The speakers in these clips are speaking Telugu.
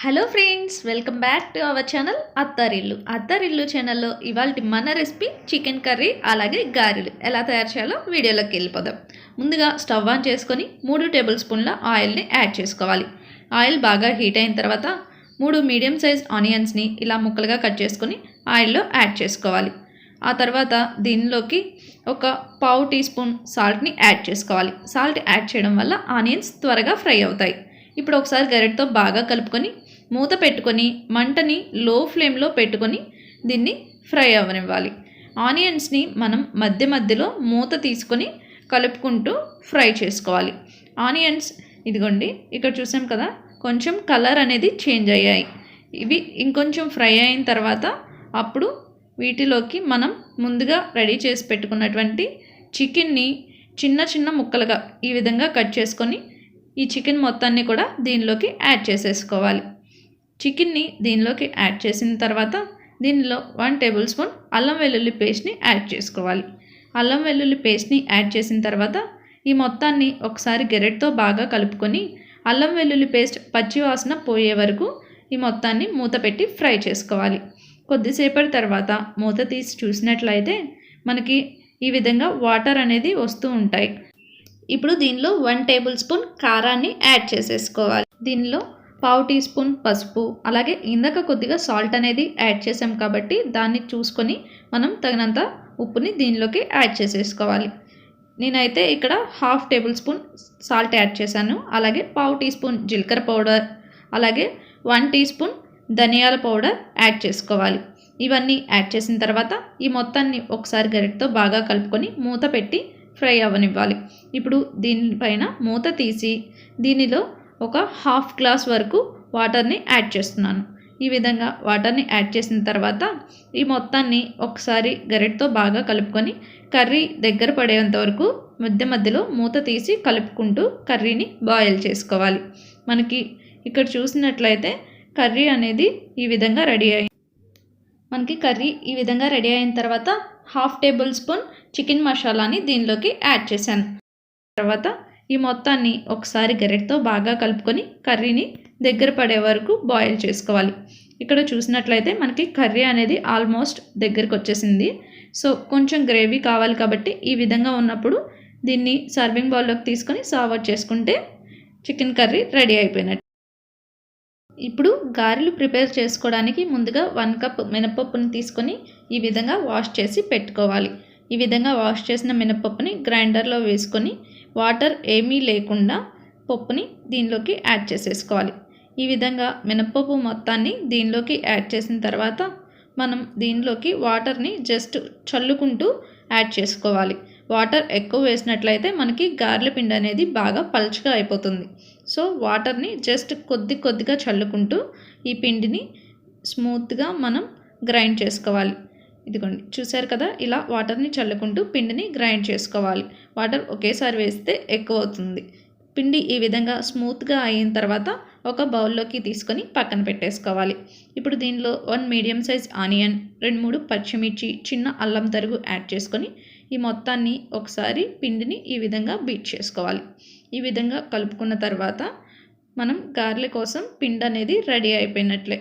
Hello friends welcome back to our channel Attarillu. Attarillu ఛానల్లో ఇవాళ మన రెసిపీ చికెన్ కర్రీ అలాగే గారెలు. ఎలా తయారు చేయాలో వీడియోలోకి వెళ్ళిపోదాం. ముందుగా స్టవ్ ఆన్ చేసుకొని మూడు టేబుల్ స్పూన్ల ఆయిల్ని యాడ్ చేసుకోవాలి. ఆయిల్ బాగా హీట్ అయిన తర్వాత మూడు మీడియం సైజ్ ఆనియన్స్ని ఇలా ముక్కలుగా కట్ చేసుకొని ఆయిల్లో యాడ్ చేసుకోవాలి. ఆ తర్వాత దీనిలోకి ఒక పావు టీ స్పూన్ సాల్ట్ని యాడ్ చేసుకోవాలి. సాల్ట్ యాడ్ చేయడం వల్ల ఆనియన్స్ త్వరగా ఫ్రై అవుతాయి. ఇప్పుడు ఒకసారి గరిటతో బాగా కలుపుకొని మూత పెట్టుకొని మంటని లో ఫ్లేమ్లో పెట్టుకొని దీన్ని ఫ్రై అవ్వనివ్వాలి. ఆనియన్స్ని మనం మధ్య మధ్యలో మూత తీసుకొని కలుపుకుంటూ ఫ్రై చేసుకోవాలి. ఆనియన్స్ ఇదిగోండి ఇక్కడ చూసాం కదా కొంచెం కలర్ అనేది చేంజ్ అయ్యాయి. ఇవి ఇంకొంచెం ఫ్రై అయిన తర్వాత అప్పుడు వీటిలోకి మనం ముందుగా రెడీ చేసి పెట్టుకున్నటువంటి చికెన్ని చిన్న చిన్న ముక్కలుగా ఈ విధంగా కట్ చేసుకొని ఈ చికెన్ మొత్తాన్ని కూడా దీనిలోకి యాడ్ చేసేసుకోవాలి. చికెన్ని దీనిలోకి యాడ్ చేసిన తర్వాత దీనిలో వన్ టేబుల్ స్పూన్ అల్లం వెల్లుల్లి పేస్ట్ని యాడ్ చేసుకోవాలి. అల్లం వెల్లుల్లి పేస్ట్ని యాడ్ చేసిన తర్వాత ఈ మొత్తాన్ని ఒకసారి గెరెట్తో బాగా కలుపుకొని అల్లం వెల్లుల్లి పేస్ట్ పచ్చి వాసన పోయే వరకు ఈ మొత్తాన్ని మూత పెట్టి ఫ్రై చేసుకోవాలి. కొద్దిసేపటి తర్వాత మూత తీసి చూసినట్లయితే మనకి ఈ విధంగా వాటర్ అనేది వస్తూ ఉంటాయి. ఇప్పుడు దీనిలో వన్ టేబుల్ స్పూన్ కారాన్ని యాడ్ చేసేసుకోవాలి. దీనిలో పావు టీ స్పూన్ పసుపు అలాగే ఇందాక కొద్దిగా సాల్ట్ అనేది యాడ్ చేసాం కాబట్టి దాన్ని చూసుకొని మనం తగినంత ఉప్పుని దీనిలోకి యాడ్ చేసేసుకోవాలి. నేనైతే ఇక్కడ half tablespoon salt add చేశాను. అలాగే పావు టీ స్పూన్ జీలకర్ర పౌడర్ అలాగే వన్ టీ స్పూన్ ధనియాల పౌడర్ యాడ్ చేసుకోవాలి. ఇవన్నీ యాడ్ చేసిన తర్వాత ఈ మొత్తాన్ని ఒకసారి గరిటతో బాగా కలుపుకొని మూత పెట్టి ఫ్రై అవ్వనివ్వాలి. ఇప్పుడు దీనిపైన మూత తీసి దీనిలో ఒక హాఫ్ గ్లాస్ వరకు వాటర్ని యాడ్ చేస్తున్నాను. ఈ విధంగా వాటర్ని యాడ్ చేసిన తర్వాత ఈ మొత్తాన్ని ఒకసారి గరిటతో బాగా కలుపుకొని కర్రీ దగ్గర పడేంత వరకు మధ్య మధ్యలో మూత తీసి కలుపుకుంటూ కర్రీని బాయిల్ చేసుకోవాలి. మనకి ఇక్కడ చూసినట్లయితే కర్రీ అనేది ఈ విధంగా రెడీ అయింది మనకి కర్రీ ఈ విధంగా రెడీ అయిన తర్వాత హాఫ్ టేబుల్ స్పూన్ చికెన్ మసాలాని దీనిలోకి యాడ్ చేశాను. తర్వాత ఈ మొత్తాన్ని ఒకసారి గరిటతో బాగా కలుపుకొని కర్రీని దగ్గర పడే వరకు బాయిల్ చేసుకోవాలి. ఇక్కడ చూసినట్లయితే మనకి కర్రీ అనేది ఆల్మోస్ట్ దగ్గరికి వచ్చేసింది. సో కొంచెం గ్రేవీ కావాలి కాబట్టి ఈ విధంగా ఉన్నప్పుడు దీన్ని సర్వింగ్ బౌల్లోకి తీసుకొని సర్వ్ చేసుకుంటే చికెన్ కర్రీ రెడీ అయిపోయినట్టు. ఇప్పుడు గారెలు ప్రిపేర్ చేసుకోవడానికి ముందుగా వన్ కప్ మినపప్పుని తీసుకొని ఈ విధంగా వాష్ చేసి పెట్టుకోవాలి. ఈ విధంగా వాష్ చేసిన మినపప్పుని గ్రైండర్లో వేసుకొని వాటర్ ఏమీ లేకుండా పప్పుని దీనిలోకి యాడ్ చేసేసుకోవాలి. ఈ విధంగా మినప్పప్పు మొత్తాన్ని దీనిలోకి యాడ్ చేసిన తర్వాత మనం దీనిలోకి వాటర్ని జస్ట్ చల్లుకుంటూ యాడ్ చేసుకోవాలి. వాటర్ ఎక్కువ వేసినట్లయితే మనకి గార్ల పిండి అనేది బాగా పల్చగా అయిపోతుంది. సో వాటర్ని జస్ట్ కొద్ది కొద్దిగా చల్లుకుంటూ ఈ పిండిని స్మూత్గా మనం గ్రైండ్ చేసుకోవాలి. ఇదిగోండి చూసారు కదా? ఇలా వాటర్ని చల్లుకుంటూ పిండిని గ్రైండ్ చేసుకోవాలి. వాటర్ ఒకేసారి వేస్తే ఎక్కువ అవుతుంది. పిండి ఈ విధంగా స్మూత్గా అయిన తర్వాత ఒక బౌల్లోకి తీసుకొని పక్కన పెట్టేసుకోవాలి. ఇప్పుడు దీనిలో వన్ మీడియం సైజ్ ఆనియన్ రెండు మూడు పచ్చిమిర్చి చిన్న అల్లం తరుగు యాడ్ చేసుకొని ఈ మొత్తాన్ని ఒకసారి పిండిని ఈ విధంగా బీట్ చేసుకోవాలి. ఈ విధంగా కలుపుకున్న తర్వాత మనం గార్లె కోసం పిండి అనేది రెడీ అయిపోయినట్లే.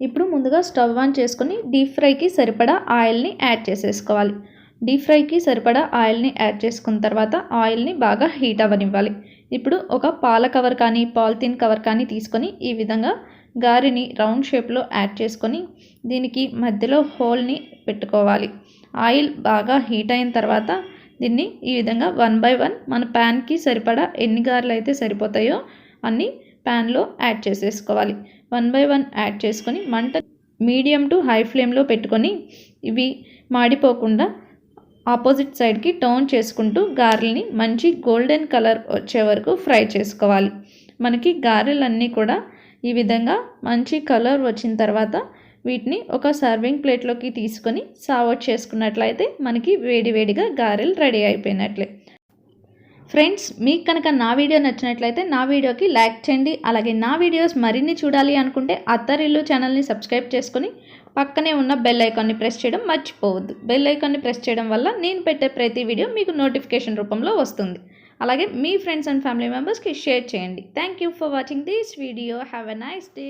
ఇప్పుడు ముందుగా స్టవ్ ఆన్ చేసుకొని డీప్ ఫ్రైకి సరిపడా ఆయిల్ని యాడ్ చేసేసుకోవాలి. డీప్ ఫ్రైకి సరిపడా ఆయిల్ని యాడ్ చేసుకున్న తర్వాత ఆయిల్ని బాగా హీట్ అవ్వనివ్వాలి. ఇప్పుడు ఒక పాల కవర్ కానీ పాలిథిన్ కవర్ కానీ తీసుకొని ఈ విధంగా గారిని రౌండ్ షేప్లో యాడ్ చేసుకొని దీనికి మధ్యలో హోల్ని పెట్టుకోవాలి. ఆయిల్ బాగా హీట్ అయిన తర్వాత దీన్ని ఈ విధంగా వన్ బై వన్ మన ప్యాన్కి సరిపడా ఎన్ని గారెలు అయితే సరిపోతాయో అన్ని ప్యాన్లో యాడ్ చేసేసుకోవాలి. వన్ బై వన్ యాడ్ చేసుకొని మంట మీడియం టు హై ఫ్లేమ్లో పెట్టుకొని ఇవి మాడిపోకుండా ఆపోజిట్ సైడ్కి టర్న్ చేసుకుంటూ గారెల్ని మంచి గోల్డెన్ కలర్ వచ్చే వరకు ఫ్రై చేసుకోవాలి. మనకి గారెలన్నీ కూడా ఈ విధంగా మంచి కలర్ వచ్చిన తర్వాత వీటిని ఒక సర్వింగ్ ప్లేట్లోకి తీసుకొని సర్వ్ చేసుకున్నట్లయితే మనకి వేడివేడిగా గారెలు రెడీ అయిపోయినట్లే. ఫ్రెండ్స్ మీకు కనుక నా వీడియో నచ్చినట్లయితే నా వీడియోకి లైక్ చేయండి. అలాగే నా వీడియోస్ మరిన్ని చూడాలి అనుకుంటే అత్తరిల్లు ఛానల్ని సబ్స్క్రైబ్ చేసుకుని పక్కనే ఉన్న బెల్ ఐకాన్ని ప్రెస్ చేయడం మర్చిపోవద్దు. బెల్ ఐకాన్ని ప్రెస్ చేయడం వల్ల నేను పెట్టే ప్రతి వీడియో మీకు నోటిఫికేషన్ రూపంలో వస్తుంది. అలాగే మీ ఫ్రెండ్స్ అండ్ ఫ్యామిలీ మెంబర్స్కి షేర్ చేయండి. Thank you for watching this video. Have a nice day.